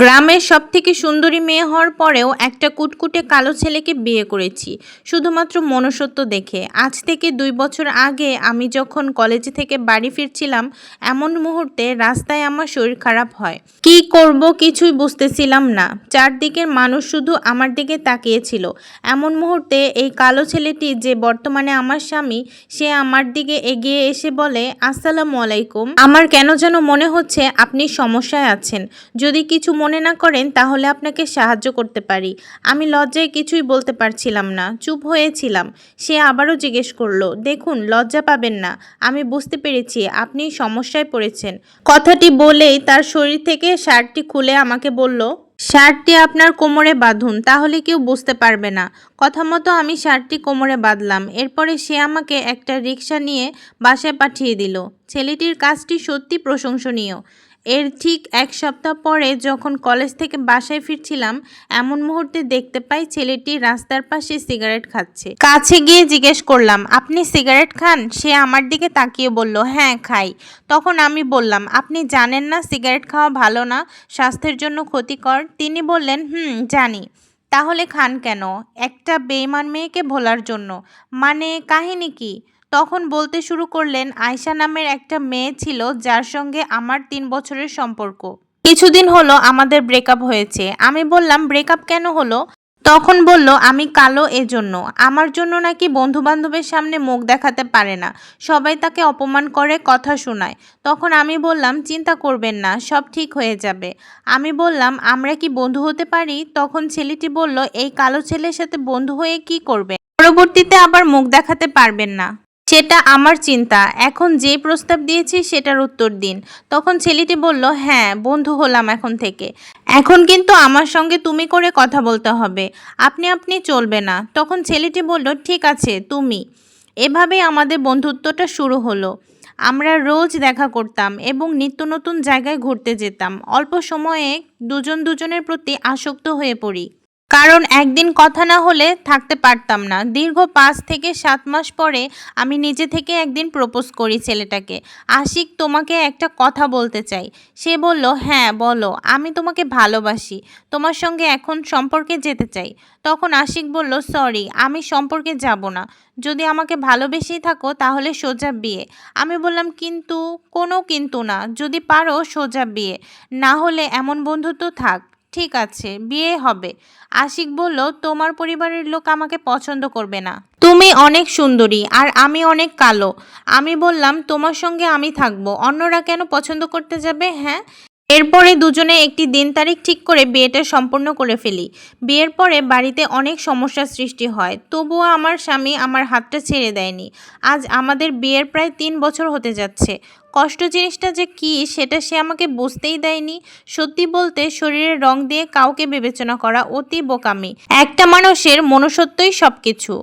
গ্রামের সব থেকে সুন্দরী মেয়ে হওয়ার পরেও একটা কুটকুটে কালো ছেলেকে বিয়ে করেছি। শুধুমাত্র মনুষ্যত্ব দেখে। আজ থেকে দুই বছর আগে আমি যখন কলেজ থেকে বাড়ি ফিরছিলাম, এমন মুহূর্তে রাস্তায় আমার শরীর খারাপ হয়। কি করব কিছুই বুঝতেছিলাম না। চারদিকের মানুষ শুধু আমার দিকে তাকিয়েছিল। এমন মুহূর্তে এই কালো ছেলেটি যে বর্তমানে আমার স্বামী, সে আমার দিকে এগিয়ে এসে বলে, আসসালামু আলাইকুম। আমার কেন যেন মনে হচ্ছে আপনি সমস্যায় আছেন। যদি কিছু মনে না করেন, তাহলে আপনাকে সাহায্য করতে পারি। আমি লজ্জায় কিছুই বলতে পারছিলাম না, চুপ হয়েছিলাম। সে আবারও জিজ্ঞেস করল, দেখুন, লজ্জা পাবেন না। আমি বুঝতে পেরেছি, আপনি সমস্যায় পড়েছেন। কথাটি বলেই তার শরীর থেকে শার্টটি খুলে আমাকে বলল, শার্টটি আপনার কোমরে বাঁধুন, তাহলে কেউ বুঝতে পারবে না। কথা মতো আমি শার্টটি কোমরে বাঁধলাম। এরপরে সে আমাকে একটা রিক্সা নিয়ে বাসায় পাঠিয়ে দিল। ছেলেটির কাজটি সত্যি প্রশংসনীয়। এর ঠিক এক সপ্তাহ পরে যখন কলেজ থেকে বাসায় ফিরছিলাম, এমন মুহূর্তে দেখতে পাই ছেলেটি রাস্তার পাশে সিগারেট খাচ্ছে। কাছে গিয়ে জিজ্ঞেস করলাম, আপনি সিগারেট খান? সে আমার দিকে তাকিয়ে বলল হ্যাঁ খাই। তখন আমি বললাম, আপনি জানেন না সিগারেট খাওয়া ভালো না, স্বাস্থ্যের জন্য ক্ষতিকর? তিনি বললেন, হুম, জানি। তাহলে খান কেন? একটা বেইমান মেয়েকে ভোলার জন্য। মানে কাহিনী কি? তখন বলতে শুরু করলেন, আয়শা নামের একটা মেয়ে ছিল যার সঙ্গে আমার তিন বছরের সম্পর্ক। কিছুদিন হলো আমাদের ব্রেকআপ হয়েছে। আমি বললাম ব্রেকআপ কেন হলো? তখন বলল, আমি কালো এজন্য। আমার জন্য নাকি বন্ধু বান্ধবের সামনে মুখ দেখাতে পারে না। সবাই তাকে অপমান করে, কথা শোনায়। তখন আমি বললাম, চিন্তা করবেন না, সব ঠিক হয়ে যাবে। আমি বললাম, আমরা কি বন্ধু হতে পারি? তখন ছেলেটি বলল, এই কালো ছেলের সাথে বন্ধু হয়ে কি করবে পরবর্তীতে আবার মুখ দেখাতে পারবেন না। সেটা আমার চিন্তা। এখন যে প্রস্তাব দিয়েছি সেটার উত্তর দিন। তখন ছেলেটি বলল হ্যাঁ বন্ধু হলাম এখন থেকে। এখন কিন্তু আমার সঙ্গে তুমি করে কথা বলতে হবে। আপনি আপনি চলবে না। তখন ছেলেটি বলল, ঠিক আছে, তুমি। এভাবেই আমাদের বন্ধুত্বটা শুরু হলো। আমরা রোজ দেখা করতাম এবং নিত্য নতুন জায়গায় ঘুরতে যেতাম। অল্প সময়ে দুজন দুজনের প্রতি আসক্ত হয়ে পড়ি। কারণ একদিন কথা না হলে থাকতে পারতাম না। দীর্ঘ পাঁচ থেকে সাত মাস পরে আমি নিজে থেকে একদিন প্রপোজ করি ছেলেটাকে। আশিক, তোমাকে একটা কথা বলতে চাই। সে বলল হ্যাঁ বলো। আমি তোমাকে ভালোবাসি। তোমার সঙ্গে এখন সম্পর্কে যেতে চাই। তখন আশিক বলল, সরি, আমি সম্পর্কে যাব না। যদি আমাকে ভালোবেসেই থাকো, তাহলে সোজা বিয়ে। আমি বললাম, কিন্তু, কোনো কিন্তু না। যদি পারো, সোজা বিয়ে। না হলে এমন বন্ধুত্ব থাক। ঠিক আছে, বিয়ে হবে। আশিক বলল, তোমার পরিবারের লোক আমাকে পছন্দ করবে না। তুমি অনেক সুন্দরী আর আমি অনেক কালো। আমি বললাম, তোমার সঙ্গে আমি থাকব। অন্যরা কেন পছন্দ করতে যাবে? হ্যাঁ এরপরে দুজনে একটি দিন তারিখ ঠিক করে বিয়েটা সম্পূর্ণ করে ফেলি। বিয়ের পরে বাড়িতে অনেক সমস্যার সৃষ্টি হয়। তবুও আমার স্বামী আমার হাতটা ছেড়ে দেয়নি। আজ আমাদের বিয়ের প্রায় তিন বছর হতে যাচ্ছে। কষ্ট জিনিসটা যে কী, সেটা সে আমাকে বুঝতেই দেয়নি। সত্যি বলতে শরীরের রং দিয়ে কাউকে বিবেচনা করা অতি বোকামি। একটা মানুষের মনুষ্যত্বই সব কিছু